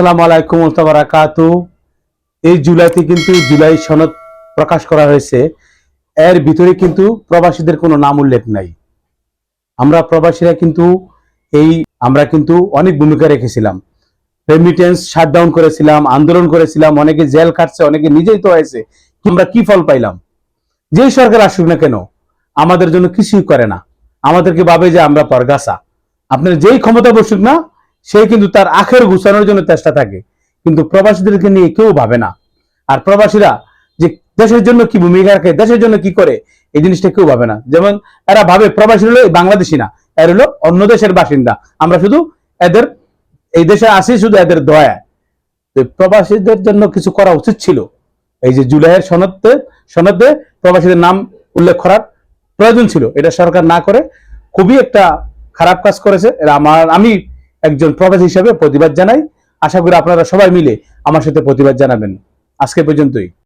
আসসালামু আলাইকুম বারাকাতু এই জুলাইতে কিন্তু জুলাই সনদ প্রকাশ করা হয়েছে। এর ভিতরে কিন্তু প্রবাসীদের কোনো নাম উল্লেখ নাই। আমরা প্রবাসীরা কিন্তু এই আমরা কিন্তু অনেক ভূমিকা রেখেছিলাম। রেমিটেন্স শাটডাউন করেছিলাম, আন্দোলন করেছিলাম, অনেকে জেল কাটছে অনেকে নিজেই তো হয়েছে। আমরা কি ফল পাইলাম? যেই সরকার আসুক না কেন, আমাদের জন্য কিছুই করে না। আমাদেরকে ভাবে যে আমরা পরগাছা। আপনার যেই ক্ষমতা বসুক না সে কিন্তু তার আখের গুছানোর জন্য চেষ্টা থাকে। কিন্তু প্রবাসীদেরকে নিয়ে কেউ ভাবে না। আর প্রবাসীরা যে দেশের জন্য কি ভূমিকা রাখে, দেশের জন্য কি করে, এই জিনিসটা কেউ ভাবে না। যেমন এরা ভাবে প্রবাসী হলো বাংলাদেশি না, এর হলো অন্য দেশের বাসিন্দা। আমরা শুধু এদের, এই দেশে আসি শুধু এদের দয়া। প্রবাসীদের জন্য কিছু করা উচিত ছিল। এই যে জুলাইয়ের সনদে সনদে প্রবাসীদের নাম উল্লেখ করার প্রয়োজন ছিল। এটা সরকার না করে খুবই একটা খারাপ কাজ করেছে। এরা আমার, আমি একজন প্রবাসী হিসেবে প্রতিবাদ জানাই। আশা করি আপনারা সবাই মিলে আমার সাথে প্রতিবাদ জানাবেন। আজকে পর্যন্তই।